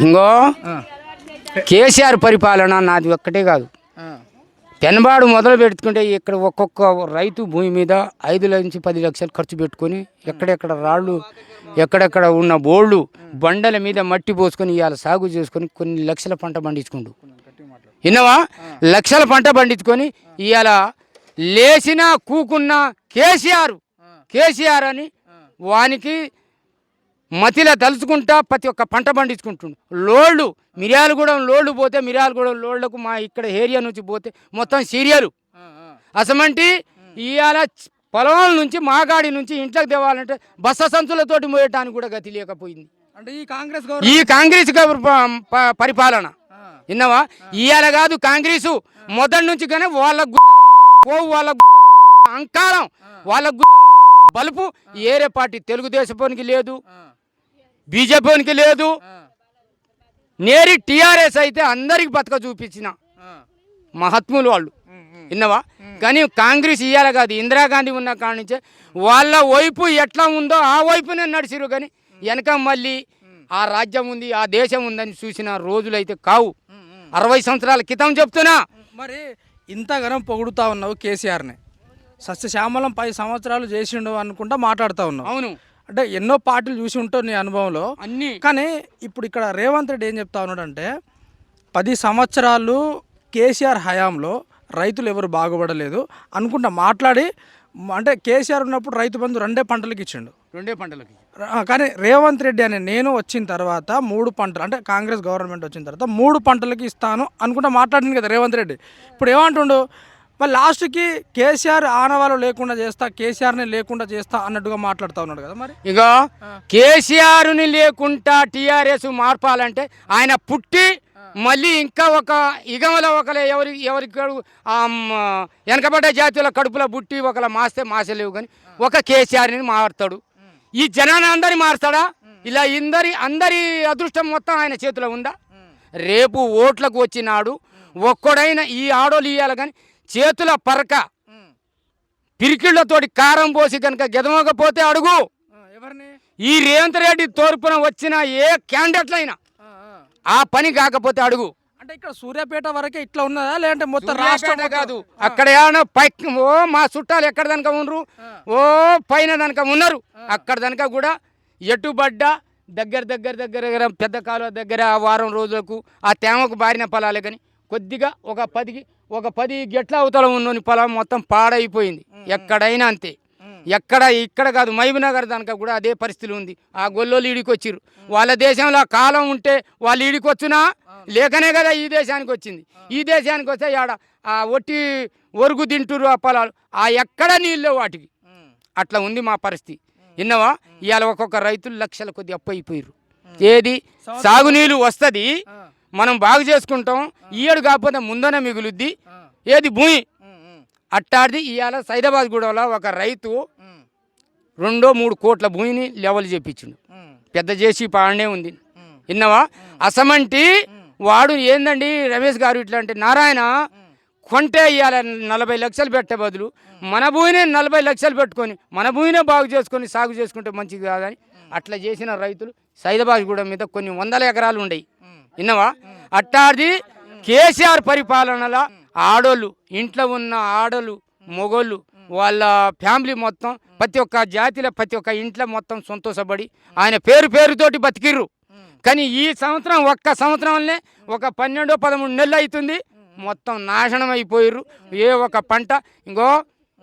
ఇంకో కేసీఆర్ పరిపాలన నాది ఒక్కటే కాదు. పెనబాడు మొదలు పెట్టుకుంటే ఇక్కడ ఒక్కొక్క రైతు భూమి మీద ఐదు నుంచి పది లక్షలు ఖర్చు పెట్టుకొని ఎక్కడెక్కడ రాళ్ళు ఎక్కడెక్కడ ఉన్న బోళ్ళు బండల మీద మట్టి పోసుకొని ఇవాళ సాగు చేసుకొని కొన్ని లక్షల పంట పండించుకుండు. విన్నావా? లక్షల పంట పండించుకొని ఇవాళ లేచిన కూకున్న కేసీఆర్ కేసీఆర్ అని వానికి మతిలో తలుచుకుంటా ప్రతి ఒక్క పంట పండించుకుంటుండు. లోళ్ళు మిర్యాలగూడెం లోళ్ళు పోతే మిర్యాలగూడెం లోళ్ళకు మా ఇక్కడ ఏరియా నుంచి పోతే మొత్తం సీరియలు. అసమంటి ఇవాళ పొలం నుంచి మాగాడి నుంచి ఇంట్లోకి తేవాలంటే బస్స సంచులతోటి మోయటానికి కూడా గతి లేకపోయింది. అంటే ఈ కాంగ్రెస్ ఈ కాంగ్రెస్ పరిపాలన. విన్నావా? ఇవాళ కాదు కాంగ్రెస్. మొదటి నుంచి కానీ వాళ్ళ గు- పోవు వాళ్ళ అంకారం. వాళ్ళ బలుపు. ఏరే పార్టీ తెలుగుదేశపోనికి లేదు. బీజేపీకి లేదు. నేరి టీఆర్ఎస్ అయితే అందరికి బతక చూపించిన మహాత్ములు వాళ్ళు. విన్నవా? కానీ కాంగ్రెస్ ఇయ్యాల కాదు. ఇందిరాగాంధీ ఉన్న కాడి నుంచే వాళ్ళ వైపు ఎట్లా ఉందో ఆ వైపునే నడిచిరు కానీ వెనక మళ్ళీ ఆ రాజ్యం ఉంది ఆ దేశం ఉందని చూసిన రోజులైతే కావు. అరవై సంవత్సరాల క్రితం చెప్తున్నా. మరి ఇంతగానం పొగుడుతా ఉన్నావు కేసీఆర్ని. సస్యశ్యామలం పది సంవత్సరాలు చేసిండు అనుకుంటా మాట్లాడుతూ ఉన్నావు. అవును. అంటే ఎన్నో పార్టీలు చూసి ఉంటావు నీ అనుభవంలో. అన్ని. కానీ ఇప్పుడు ఇక్కడ రేవంత్ రెడ్డి ఏం చెప్తా ఉన్నాడంటే పది సంవత్సరాలు కేసీఆర్ హయాంలో రైతులు ఎవరు బాగుపడలేదు అనుకుంటా మాట్లాడి అంటే కేసీఆర్ ఉన్నప్పుడు రైతు బంధు రెండే పంటలకు ఇచ్చిండు. రెండే పంటలకి కానీ రేవంత్ రెడ్డి అనే నేను వచ్చిన తర్వాత మూడు పంటలు అంటే కాంగ్రెస్ గవర్నమెంట్ వచ్చిన తర్వాత మూడు పంటలకి ఇస్తాను అనుకుంటా మాట్లాడింది కదా రేవంత్ రెడ్డి. ఇప్పుడు ఏమంటుండు మరి లాస్ట్కి కేసీఆర్ ఆనవాళ్ళు లేకుండా చేస్తా కేసీఆర్ని లేకుండా చేస్తా అన్నట్టుగా మాట్లాడుతూ ఉన్నాడు కదా మరి? ఇక కేసీఆర్ని లేకుండా టీఆర్ఎస్ మార్పాలంటే ఆయన పుట్టి మళ్ళీ ఇంకా ఒక ఇగమల ఒకలే ఎవరి ఎవరికి వెనకబడ్డ జాతుల కడుపులో పుట్టి ఒకలా మాస్తే మాసలేవు కానీ ఒక కేసీఆర్ని మారుతాడు. ఈ జనాన్ని అందరి మారుతాడా ఇలా ఇందరి అందరి అదృష్టం మొత్తం ఆయన చేతిలో ఉందా? రేపు ఓట్లకు వచ్చినాడు. ఒక్కడైన ఈ ఆడోళ్ళు ఇయ్యాలి కానీ చేతుల పరక. పిరికిళ్ళతోటి కారం పోసి కనుక గెదమకపోతే అడుగు. ఈ రేవంత్ రెడ్డి తోర్పున వచ్చిన ఏ క్యాండిడేట్లైనా ఆ పని కాకపోతే అడుగు. అంటే ఇక్కడ సూర్యాపేట వరకే ఇట్లా ఉన్నదా? లేదంటే మొత్తం రాష్ట్రం రాష్ట్రం కాదు. అక్కడ ఏమన్నా పై ఓ మా చుట్టాలు ఎక్కడ దనక ఉన్నారు ఓ పైన దనక ఉన్నారు. అక్కడ దనక కూడా ఎటుబడ్డ దగ్గర దగ్గర దగ్గర దగ్గర పెద్ద కాలువ దగ్గర ఆ వారం రోజులకు ఆ తేమకు బారిన పొలాలే కానీ కొద్దిగా ఒక పదికి ఒక పది గెట్ల అవతల ఉన్నోని పొలం మొత్తం పాడైపోయింది. ఎక్కడైనా అంతే. ఎక్కడ ఇక్కడ కాదు మహబూబ్నగర్ దానిక కూడా అదే పరిస్థితి ఉంది. ఆ గొల్లోళ్ళు ఈడికి వచ్చిర్రు వాళ్ళ దేశంలో ఆ కాలం ఉంటే వాళ్ళు ఈడికి వచ్చునా లేకనే కదా ఈ దేశానికి వచ్చింది ఈ దేశానికి వస్తే ఆడ ఆ ఒట్టి ఒరుగు తింటురు ఆ పొలాలు. ఆ ఎక్కడ నీళ్ళు వాటికి. అట్లా ఉంది మా పరిస్థితి. విన్నావా? ఇవాళ ఒక్కొక్క రైతులు లక్షల కొద్ది అప్పు అయిపోయారు ఏది? సాగునీళ్ళు వస్తుంది. మనం బాగు చేసుకుంటాం. ఈయడు కాకపోతే ముందనే మిగులుద్ది. ఏది భూమి? అట్టాడిది ఇవాళ సైదాబాద్ గూడలో ఒక రైతు రెండో మూడు కోట్ల భూమిని లెవెల్ చేపించిండు. పెద్ద చేసి పాడనే ఉంది. విన్నావా? అసమంటి వాడు ఏందండి రమేష్ గారు ఇట్లా అంటే నారాయణ కొంటే ఇవాళ నలభై లక్షలు పెట్టే బదులు మన భూమినే నలభై లక్షలు పెట్టుకొని మన భూమినే బాగు చేసుకొని సాగు చేసుకుంటే మంచిది కాదని అట్లా చేసిన రైతులు సైదాబాద్ గూడెం మీద కొన్ని వందల ఎకరాలు ఉండయి. విన్నావా? అట్టాది కేసీఆర్ పరిపాలనలో ఆడోళ్ళు ఇంట్లో ఉన్న ఆడోళ్ళు మొగోళ్ళు వాళ్ళ ఫ్యామిలీ మొత్తం ప్రతి ఒక్క జాతిలో ప్రతి ఒక్క ఇంట్లో మొత్తం సంతోషపడి ఆయన పేరు పేరుతోటి బతికిర్రు. కానీ ఈ సంవత్సరం ఒక్క సంవత్సరంలోనే ఒక పన్నెండు పదమూడు నెలలు అవుతుంది మొత్తం నాశనం అయిపోయిర్రు. ఏ ఒక పంట ఇంకో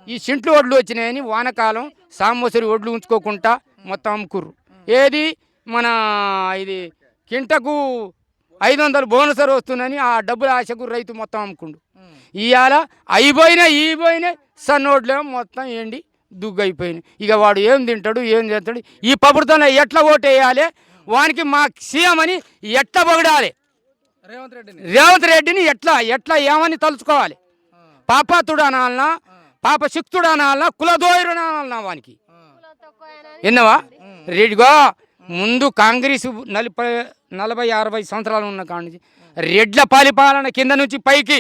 ఈ సింట్లు ఒడ్లు వచ్చినాయని వానకాలం సాంబసరి ఒడ్లు ఉంచుకోకుండా మొత్తం అమ్ముకుర్రు. ఏది? మన ఇది కింటకు ఐదు వందలు బోనసర్ వస్తుందని ఆ డబ్బుల ఆశకు రైతు మొత్తం అమ్ముకుండు. ఇవాళ అయిపోయినా ఈ పోయినా సన్నోడ్లేమో మొత్తం ఎండి దుగ్గు అయిపోయినాయి ఇక వాడు ఏం తింటాడు ఏం చేస్తాడు ఈ ప్రభుత్వంలో ఎట్లా ఓటేయాలి? వానికి మా సీఎం అని ఎట్లా పొగడాలి? రేవంత్ రెడ్డిని. రేవంత్ రెడ్డిని ఎట్లా ఎట్లా ఏమని తలుచుకోవాలి? పాపాతుడు అనాలనా పాప శక్తుడు అనాలనా కులదోయుడు అనాలనా వానికి విన్నవా రెడ్డిగో ముందు కాంగ్రెస్ నలభై నలభై అరవై సంవత్సరాలు ఉన్న కాడి నుంచి రెడ్ల పరిపాలన కింద నుంచి పైకి.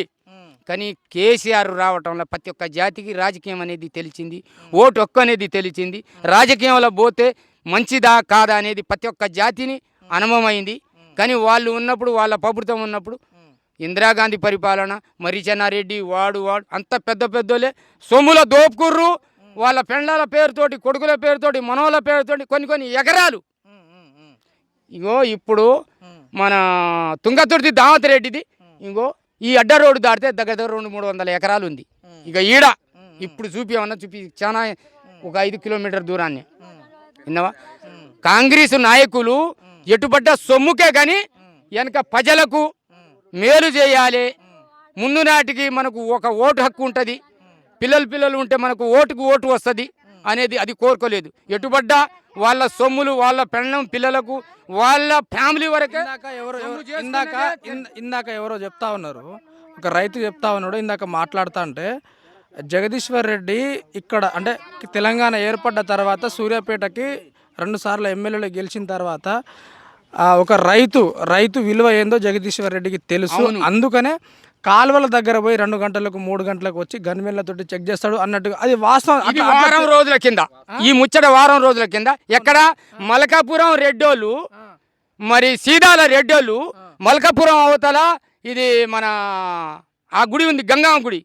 కానీ కేసీఆర్ రావటంలో ప్రతి ఒక్క జాతికి రాజకీయం అనేది తెలిసింది. ఓటు ఒక్క అనేది తెలిసింది. రాజకీయంలో పోతే మంచిదా కాదా అనేది ప్రతి ఒక్క జాతిని అనుభవమైంది. కానీ వాళ్ళు ఉన్నప్పుడు వాళ్ళ ప్రభుత్వం ఉన్నప్పుడు ఇందిరాగాంధీ పరిపాలన మరి చెన్నారెడ్డి వాడు వాడు అంత పెద్ద పెద్దోళ్ళే సొమ్ముల దోపుకుర్రు. వాళ్ళ పెండ్లాల పేరుతోటి కొడుకుల పేరుతోటి మనవల పేరుతోటి కొన్ని కొన్ని ఎకరాలు ఇగో ఇప్పుడు మన తుంగతుర్తి దావత్ రెడ్డిది ఇంకో ఈ అడ్డ రోడ్డు దాటితే దగ్గర దగ్గర రెండు మూడు వందల ఎకరాలు ఉంది. ఇక ఈడ ఇప్పుడు చూపించమన్నా చూపి చాలా ఒక ఐదు కిలోమీటర్ దూరాన్ని. విన్నావా? కాంగ్రెస్ నాయకులు ఎటుపడ్డ సొమ్ముకే కానీ వెనక ప్రజలకు మేలు చేయాలి. ముందు నాటికి మనకు ఒక ఓటు హక్కు ఉంటుంది. పిల్లలు పిల్లలు ఉంటే మనకు ఓటుకు ఓటు వస్తుంది. అనేది అది కోరుకోలేదు. ఎటుపడ్డా వాళ్ళ సొమ్ములు వాళ్ళ పెళ్ళం పిల్లలకు వాళ్ళ ఫ్యామిలీ వరకే ఇందాక ఎవరో ఇందాక ఇందాక ఎవరో చెప్తా ఉన్నారు. ఒక రైతు చెప్తా ఉన్నాడు ఇందాక మాట్లాడుతా అంటే జగదీశ్వర్ రెడ్డి ఇక్కడ అంటే తెలంగాణ ఏర్పడ్డ తర్వాత సూర్యాపేటకి రెండు సార్లు ఎమ్మెల్యేలు గెలిచిన తర్వాత ఆ, ఒక రైతు రైతు విలువ ఏందో జగదీశ్వర్ రెడ్డికి తెలుసు. అందుకనే కాలువల దగ్గర పోయి రెండు గంటలకు మూడు గంటలకు వచ్చి గన్మెన్లతోటి చెక్ చేస్తాడు అన్నట్టుగా. అది వాస్తవం. వారం రోజుల కింద. ఈ ముచ్చట వారం రోజుల కింద. ఎక్కడ? మలకాపురం రెడ్డోళ్ళు మరి సీదాల రెడ్డోళ్ళు మలకాపురం అవతల ఇది మన ఆ గుడి ఉంది గంగమ్మ గుడి.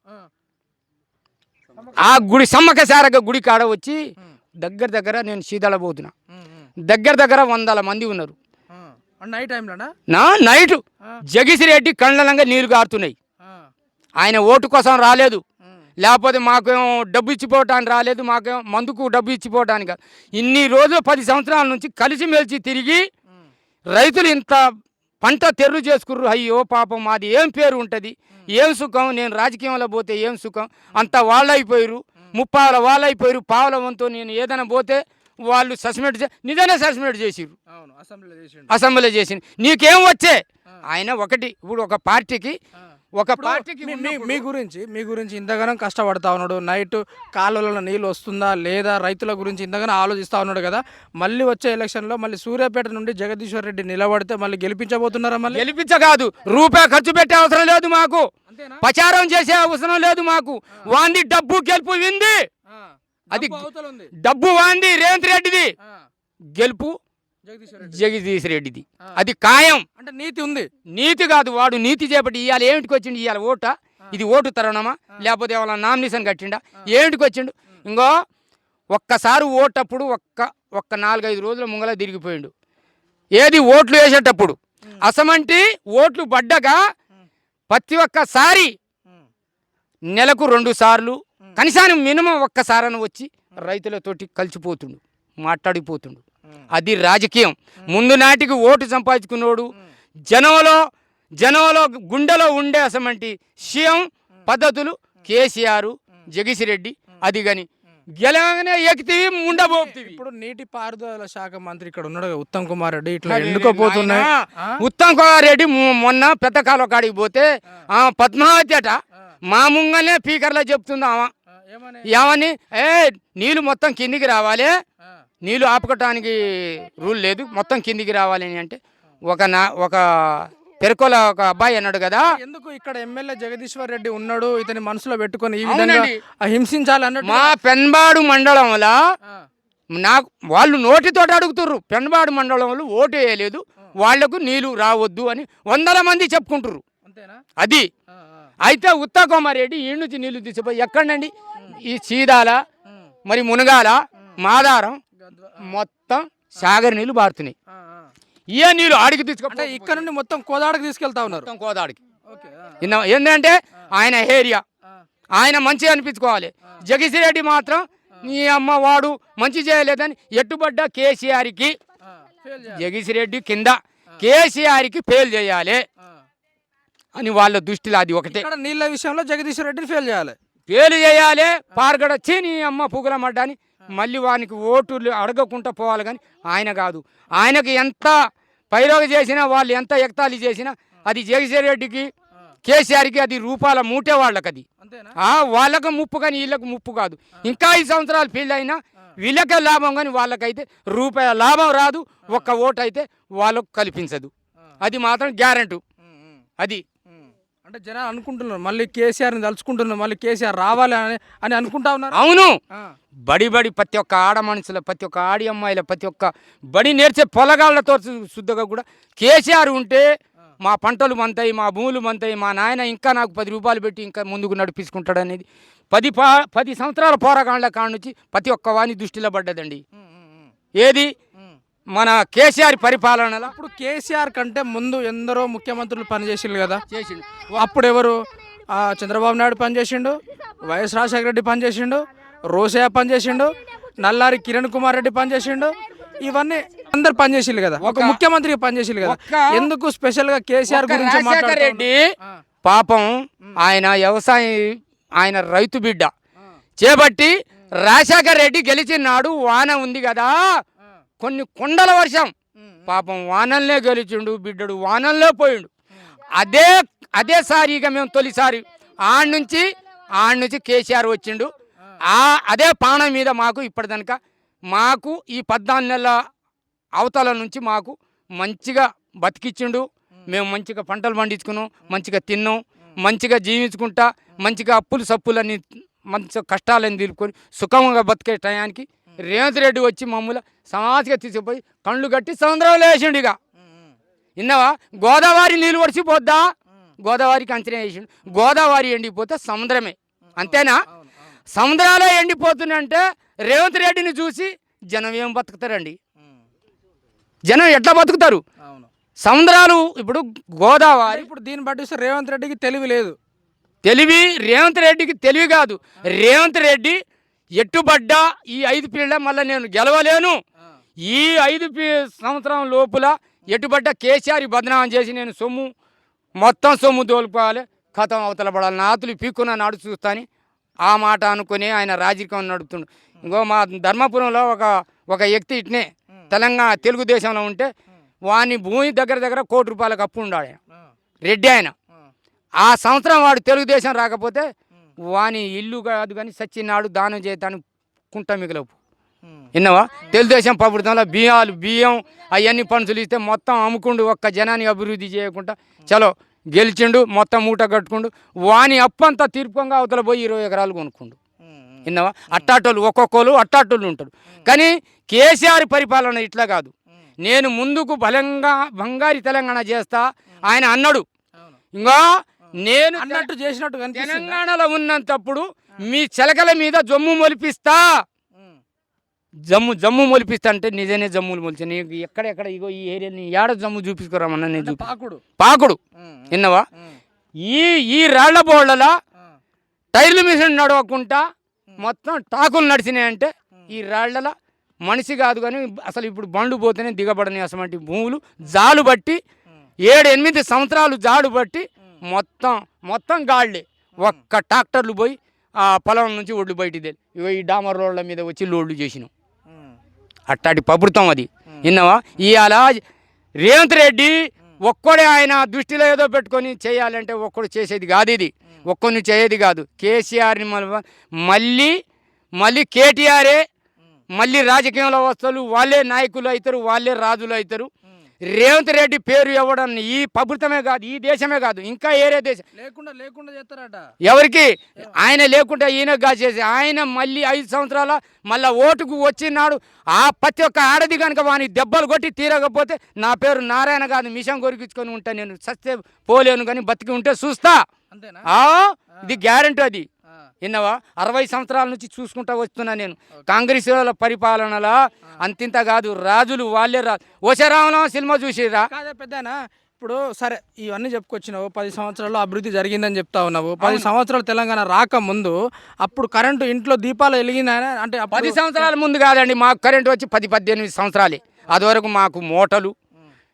ఆ. గుడి సమ్మక సారక గుడి కాడ వచ్చి దగ్గర దగ్గర నేను సీదాల పోతున్నా. దగ్గర దగ్గర వందల మంది ఉన్నారు. నైట్ టైంలోనా? నా నైట్ జగిసిరెడ్డి కళ్ళలంగా నీళ్ళు గారుతున్నాయి. ఆయన ఓటు కోసం రాలేదు. లేకపోతే మాకేమో డబ్బు ఇచ్చిపోవటానికి రాలేదు మాకేమో మందుకు డబ్బు ఇచ్చిపోవటానికి కాదు. ఇన్ని రోజులు పది సంవత్సరాల నుంచి కలిసిమెలిసి తిరిగి రైతులు ఇంత పంట తెర్రు చేసుకుర్రు. అయ్యో పాపం మాది ఏం పేరు ఉంటుంది? ఏం సుఖం? నేను రాజకీయంలో పోతే ఏం సుఖం? అంత వాళ్ళైపోయారు ముప్పాల వాళ్ళైపోయారు పావుల వంతు నేను ఏదైనా పోతే వాళ్ళు సస్పెండ్ చే నిజంగా సస్పెండ్ చేసిండు. అసెంబ్లీ చేసింది నీకేం వచ్చే? ఆయన ఒకటి ఇప్పుడు ఒక పార్టీకి ఒక పార్టీకి మీ- గురించి మీ గురించి ఇంతగానం కష్టపడతా ఉన్నాడు. నైట్ కాలువలలో నీళ్ళు వస్తుందా లేదా రైతుల గురించి ఇంతగానో ఆలోచిస్తా ఉన్నాడు కదా. మళ్ళీ వచ్చే ఎలక్షన్లో మళ్ళీ సూర్యాపేట నుండి జగదీశ్వర్ రెడ్డి నిలబడితే మళ్ళీ గెలిపించబోతున్నారా మళ్ళీ? గెలిపించగాదు రూపాయి ఖర్చు పెట్టే అవసరం లేదు మాకు. ప్రచారం చేసే అవసరం లేదు మాకు. వాంది డబ్బు గెలుపు వింది. అది డబ్బు వాంది రేవంత్ రెడ్డిది. గెలుపు జగదీష్ రెడ్డిది. అది ఖాయం. అంటే నీతి ఉంది. నీతి కాదు వాడు నీతి చేపట్టి ఇవాళ ఏమిటికి వచ్చిండు ఇవాళ ఓట. ఇది ఓటు తరుణమా? లేకపోతే ఏమైనా నామినేషన్ కట్టిండా? ఏమిటికి వచ్చిండు? ఇంకో ఒక్కసారి ఓటప్పుడు ఒక్క ఒక్క నాలుగైదు రోజుల ముంగల తిరిగిపోయిండు. ఏది ఓట్లు వేసేటప్పుడు. అసమంటి ఓట్లు పడ్డగా ప్రతి ఒక్కసారి నెలకు రెండు సార్లు కనీసానికి మినిమం ఒక్కసారని వచ్చి రైతులతోటి కలిసిపోతుండు మాట్లాడిపోతుండు. అది రాజకీయం. ముందు నాటికి ఓటు సంపాదించుకున్నోడు జనంలో జనంలో గుండెలో ఉండే అసమంటి సీఎం పద్ధతులు కేసీఆర్ జగసిరెడ్డి అది గని. గెలవగానే ఎక్కితివి ఉండబోతుంది ఇప్పుడు నీటి పారుదల శాఖ మంత్రి ఇక్కడ ఉన్నాడు ఉత్తమ్ కుమార్ రెడ్డి ఇట్లా ఎండుకోపోతున్నాయి ఆ? ఉత్తమ్ కుమార్ రెడ్డి మొన్న పెద్ద కాలువ కాడికి పోతే ఆ పద్మావతి అట మా ముంగనే స్పీకర్లో చెప్తుంది ఆమె. ఏమని? ఏ నీళ్ళు మొత్తం కిందికి రావాలి. నీళ్ళు ఆపుకోవటానికి రూల్ లేదు. మొత్తం కిందికి రావాలి అని అంటే ఒక నా ఒక పెరకోల ఒక అబ్బాయి అన్నాడు కదా. ఎందుకు ఇక్కడ ఎమ్మెల్యే జగదీశ్వర్ రెడ్డి ఉన్నాడు? ఇతని మనసులో పెట్టుకొని ఈ విధంగా అవునండి. ఆ హింసించాలి అన్నట్టు మా పెన్బాడు మండలంలో నాకు వాళ్ళు నోటితోటి అడుగుతుర్రు. పెన్బాడు మండలంలో ఓటు వేయలేదు. వాళ్ళకు నీళ్ళు రావద్దు అని వందల మంది చెప్పుకుంటుర్రు. అంతేనా? అది. అయితే ఉత్తా రెడ్డి ఈ నుంచి నీళ్ళు తీసిపోయి ఎక్కడండి ఈ చీదాల మరి మునగాల మాదారం మొత్తం సాగర్ నీళ్ళు బారుతున్నాయి. ఏ నీళ్ళు ఆడికి తీసుకుంటే ఇక్కడ నుండి మొత్తం కోదాడకు తీసుకెళ్తా ఉన్నారు. మొత్తం కోదాడికి. ఏంటంటే ఆయన ఏరియా. ఆయన మంచిగా అనిపించుకోవాలి. జగదీశ్ రెడ్డి మాత్రం నీ అమ్మ వాడు మంచి చేయలేదని ఎట్టుబడ్డ కేసీఆర్కి ఆ, fail చేయాలి. జగదీశ్ రెడ్డి కింద కేసీఆర్కి ఫెయిల్ చేయాలి. అని వాళ్ళ దృష్టిలో అది ఒకటే. ఇక్కడ నీళ్ళ విషయంలో జగదీశ్వర్ రెడ్డిని ఫెయిల్ చేయాలి. ఫెయిల్ చేయాలి. పారగడొచ్చి నీ అమ్మ పుగలమడ్డని మళ్ళీ వానికి ఓట్లు అడగకుండా పోవాలి కానీ ఆయన కాదు. ఆయనకు ఎంత పైరోగ చేసినా వాళ్ళు ఎంత ఎగతాళి చేసినా అది జగదీశ్వర్ రెడ్డికి కేసీఆర్కి అది రూపాల మూటే వాళ్ళకి అది వాళ్ళకు ముప్పు కానీ వీళ్ళకు ముప్పు కాదు. ఇంకా ఐదు సంవత్సరాలు ఫీల్డ్ అయినా వీళ్ళకే లాభం కానీ వాళ్ళకైతే రూపాయ లాభం రాదు. ఒక్క ఓటు అయితే వాళ్ళకు కల్పించదు. అది మాత్రం గ్యారెంటీ. అది. అంటే జనాలు అనుకుంటున్నారు మళ్ళీ కేసీఆర్ని తలుచుకుంటున్నారు మళ్ళీ కేసీఆర్ రావాలి అని అని అనుకుంటా ఉన్నారు? అవును. బడి బడి ప్రతి ఒక్క ఆడ మనుషుల ప్రతి ఒక్క ఆడి అమ్మాయిల ప్రతి ఒక్క బడి నేర్చే పొలగాళ్ళతో శు- శుద్ధగా కూడా కేసీఆర్ ఉంటే మా పంటలు మంతాయి మా భూములు మంతాయి మా నాయన ఇంకా నాకు పది రూపాయలు పెట్టి ఇంకా ముందుకు నడిపించుకుంటాడు అనేది పది పా పది సంవత్సరాల పోరాగాండ్ల కాడ నుంచి ప్రతి ఒక్క వాని దృష్టిలో పడ్డదండి. ఏది? మన కేసీఆర్ పరిపాలనలో? ఇప్పుడు కేసీఆర్ కంటే ముందు ఎందరో ముఖ్యమంత్రులు పనిచేసిండు కదా? చేసిండు. అప్పుడు ఎవరు చంద్రబాబు నాయుడు పనిచేసిండు వైఎస్ రాజశేఖర రెడ్డి పనిచేసిండు రోసయ్య పనిచేసిండు నల్లారి కిరణ్ కుమార్ రెడ్డి పనిచేసిండు. ఇవన్నీ అందరు పనిచేసిండు కదా? ఒక ముఖ్యమంత్రికి పనిచేసిండు కదా? ఎందుకు స్పెషల్గా కేసీఆర్ గురించి రెడ్డి. పాపం ఆయన వ్యవసాయం ఆయన రైతు బిడ్డ. చేపట్టి రాజశేఖర్ రెడ్డి గెలిచినాడు వాన ఉంది కదా? కొన్ని కొండల వర్షం. పాపం వానల్నే గెలిచిండు బిడ్డడు వానల్లో పోయిండు. అదే అదే సారిగా మేము తొలిసారి ఆడ నుంచి ఆడ నుంచి కేసీఆర్ వచ్చిండు. ఆ అదే పానం మీద మాకు ఇప్పటిదనక మాకు ఈ పద్నాలుగు నెలల అవతల నుంచి మాకు మంచిగా బతికిచ్చిండు. మేము. మంచిగా పంటలు పండించుకున్నాం మంచిగా తిన్నాం మంచిగా జీవించుకుంటా మంచిగా అప్పులు సప్పులన్నీ మంచి కష్టాలని తీరుకొని సుఖంగా బతికే టయానికి రేవంత్ రెడ్డి వచ్చి మమ్మల్ని సమాధిగా తీసుకుపోయి కళ్ళు కట్టి సముద్రంలో వేసిండు ఇక. విన్నావా? గోదావరి నీళ్ళు వడిసిపోద్దా గోదావరికి అంచనా వేసిండు. గోదావరి ఎండిపోతే సముద్రమే. అంతేనా? సముద్రాలే ఎండిపోతుందంటే రేవంత్ రెడ్డిని చూసి జనం ఏం బతుకుతారండి? జనం ఎట్లా బతుకుతారు? సముద్రాలు ఇప్పుడు గోదావరి ఇప్పుడు దీన్ని బట్టి రేవంత్ రెడ్డికి తెలివి లేదు. తెలివి రేవంత్ రెడ్డికి తెలివి కాదు. రేవంత్ రెడ్డి ఎట్టుబడ్డా ఈ ఐదు పీళ్ళ మళ్ళీ నేను గెలవలేను. ఈ ఐదు పీ సంవత్సరం లోపల ఎటుబడ్డ కేసీఆర్ బదనామం చేసి నేను సొమ్ము మొత్తం సొమ్ము తోలుకోవాలి కథం అవతల పడాలి. నాతులు పీక్కున్న నాడు చూస్తాని. ఆ మాట అనుకుని ఆయన రాజకీయం నడుపుతుండు. ఇంకో మా ధర్మపురంలో ఒక ఒక వ్యక్తి ఇట్నే తెలంగాణ తెలుగుదేశంలో ఉంటే వాని భూమి దగ్గర దగ్గర కోటి రూపాయలకు అప్పు ఉండాడు ఆయన. రెడ్డి ఆయన. ఆ సంవత్సరం వాడు తెలుగుదేశం రాకపోతే వాని ఇల్లు కాదు కానీ సచ్చినాడు దానం చేతాను కుంట మిగలవు. విన్నావా? తెలుగుదేశం ప్రభుత్వంలో బియ్యాలు బియ్యం అవన్నీ పనులు ఇస్తే మొత్తం అమ్ముకుండు ఒక్క జనాన్ని అభివృద్ధి చేయకుండా చలో గెలిచిండు మొత్తం మూట కట్టుకుండు వాని అప్పంతా తీర్పంగా అవతల పోయి ఇరవై ఎకరాలు కొనుక్కుండు. విన్నావా? అట్టాటోళ్ళు ఒక్కొక్కరు అట్టాటోళ్ళు ఉంటారు. కానీ కేసీఆర్ పరిపాలన ఇట్లా కాదు. నేను ముందుకు బలంగా బంగారి తెలంగాణ చేస్తా ఆయన అన్నాడు. ఇంకా నేను అన్నట్టు చేసినట్టు తెలంగాణలో ఉన్నంతప్పుడు మీ చిలకల మీద జమ్ము మొలిపిస్తా. జమ్ము జమ్ము మొలిపిస్తా అంటే నిజనే జమ్ములు మొలిచి. నీకు ఎక్కడెక్కడ ఇగో ఈ ఏరియాని ఏడ జమ్ము చూపించుకోరమ్మన్నా నేను పాకుడు. పాకుడు. విన్నావా? ఈ ఈ రాళ్ళ బోళ్ళల టైర్లు మిషన్ నడవకుండా మొత్తం టాకులు నడిచినాయంటే ఈ రాళ్ళల మనిషి కాదు కానీ అసలు ఇప్పుడు బండ్లు పోతేనే దిగబడని అసలు భూములు. జాలు బట్టి ఏడు ఎనిమిది సంవత్సరాలు జాడు బట్టి మొత్తం మొత్తం గాళ్ళే ఒక్క ట్రాక్టర్లు పోయి ఆ పొలం నుంచి ఒడ్లు బయటికి తెలి. ఇగో ఈ డామర్ రోడ్ల మీద వచ్చి లోడ్లు చేసినాం. అట్టాటి ప్రభుత్వం అది. విన్నావా? ఇవాళ రేవంత్ రెడ్డి ఒక్కడే ఆయన దృష్టిలో ఏదో పెట్టుకొని చేయాలంటే ఒక్కడు చేసేది కాదు ఇది. ఒక్కడిని చేసేది కాదు. కేసీఆర్ని మళ్ళీ మళ్ళీ మళ్ళీ కేటీఆరే మళ్ళీ రాజకీయంలో వస్తారు వాళ్ళే నాయకులు అవుతారు వాళ్ళే రాజులు అవుతారు. రేవంత్ రెడ్డి పేరు ఇవ్వడం ఈ ప్రభుత్వమే కాదు ఈ దేశమే కాదు ఇంకా ఏరే దేశం. లేకుండా లేకుండా చేస్తారట. ఎవరికి? ఆయన లేకుండా ఈయన కాసేసి ఆయన మళ్ళీ ఐదు సంవత్సరాల మళ్ళా ఓటుకు వచ్చినాడు. ఆ ప్రతి ఒక్క ఆడది కనుక వాని దెబ్బలు కొట్టి తీరకపోతే నా పేరు నారాయణ కాదు మిషన్ కొరికించుకొని ఉంటా. నేను సస్తే పోలేను కానీ బతికి ఉంటే చూస్తా. ఇది గ్యారంటీ అది. విన్నావా అరవై సంవత్సరాల నుంచి చూసుకుంటా వస్తున్నా నేను. కాంగ్రెస్ వాళ్ళ పరిపాలనలో అంతింత కాదు. రాజులు వాళ్ళే రా ఓసరామలం సినిమా చూసిరా పెద్దనా? ఇప్పుడు సరే ఇవన్నీ చెప్పుకొచ్చినావు. పది సంవత్సరాల్లో అభివృద్ధి జరిగిందని చెప్తా ఉన్నావు. పది సంవత్సరాలు తెలంగాణ రాకముందు అప్పుడు కరెంటు ఇంట్లో దీపాలు వెలిగినాయా అంటే పది సంవత్సరాల ముందు కాదండి. మాకు కరెంట్ వచ్చి పది పద్దెనిమిది సంవత్సరాలే. అదివరకు మాకు మోటలు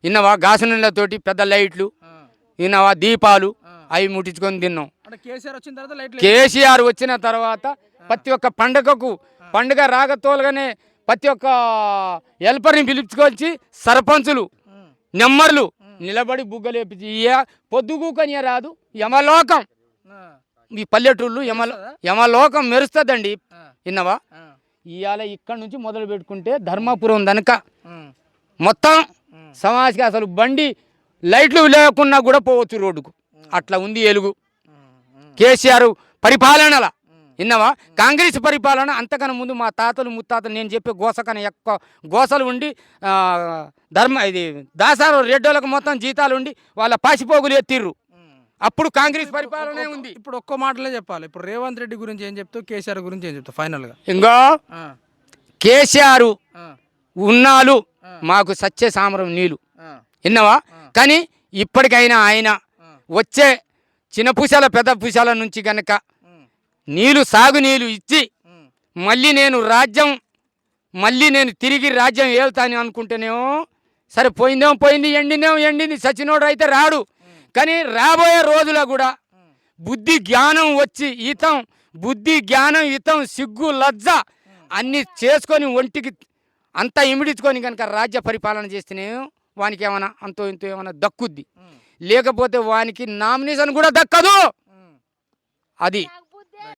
ఇన్నవా? గాసు నీళ్ళతోటి పెద్ద లైట్లు. ఇన్నవా? దీపాలు అవి ముట్టించుకొని తిన్నాం. కేసీఆర్ వచ్చిన తర్వాత ప్రతి ఒక్క పండగకు పండుగ రాగతోలుగానే ప్రతి ఒక్క హెల్పర్ని పిలుచుకొచ్చి సర్పంచులు నెమ్మర్లు నిలబడి బుగ్గలేపించి ఇయ్య పొద్దుగూకని రాదు యమలోకం. ఈ పల్లెటూళ్ళు యమల యమలోకం మెరుస్తుందండి. విన్నవా? ఇవాళ ఇక్కడ నుంచి మొదలు పెట్టుకుంటే ధర్మపురం దనక. మొత్తం సమాజ్కి అసలు బండి లైట్లు లేకున్నా కూడా పోవచ్చు రోడ్డుకు. అట్లా ఉంది ఎలుగు కేసీఆర్ పరిపాలనల. విన్నావా? కాంగ్రెస్ పరిపాలన అంతకన్నా ముందు మా తాతలు ముత్తాతలు నేను చెప్పే గోసకన్నా ఎక్కువ గోసలు ఉండి ధర్మ ఇది దాసారు రెడ్డోళ్ళకు మొత్తం జీతాలు ఉండి వాళ్ళ పాసిపోగులు ఎత్తిర్రు. అప్పుడు కాంగ్రెస్ పరిపాలనే ఉంది. ఇప్పుడు ఒక్క మాటలే చెప్పాలి. ఇప్పుడు రేవంత్ రెడ్డి గురించి ఏం చెప్తావు? కేసీఆర్ గురించి ఏం చెప్తావు? ఫైనల్గా ఇంకో కేసీఆర్ ఉన్నాలు మాకు సచ్చే సామరం నీళ్ళు విన్నావా? కానీ ఇప్పటికైనా ఆయన వచ్చే చిన్న పూసాల పెద్ద పూసాల నుంచి గనక నీళ్ళు సాగు నీళ్ళు ఇచ్చి మళ్ళీ నేను రాజ్యం మళ్ళీ నేను తిరిగి రాజ్యం ఏళ్తాను అనుకుంటేనేమో సరే పోయిందేమో పోయింది ఎండిందేమో ఎండింది సచినోడు అయితే రాడు. కానీ రాబోయే రోజులో కూడా బుద్ధి జ్ఞానం వచ్చి ఈతం బుద్ధి జ్ఞానం ఈతం సిగ్గు లజ్జ అన్నీ చేసుకొని ఒంటికి అంతా ఇమిడించుకొని కనుక రాజ్య పరిపాలన చేస్తేనే వానికి ఏమైనా అంతో ఇంతో ఏమైనా దక్కుద్ది. లేకపోతే వానికి నామినేషన్ కూడా దక్కదు. అది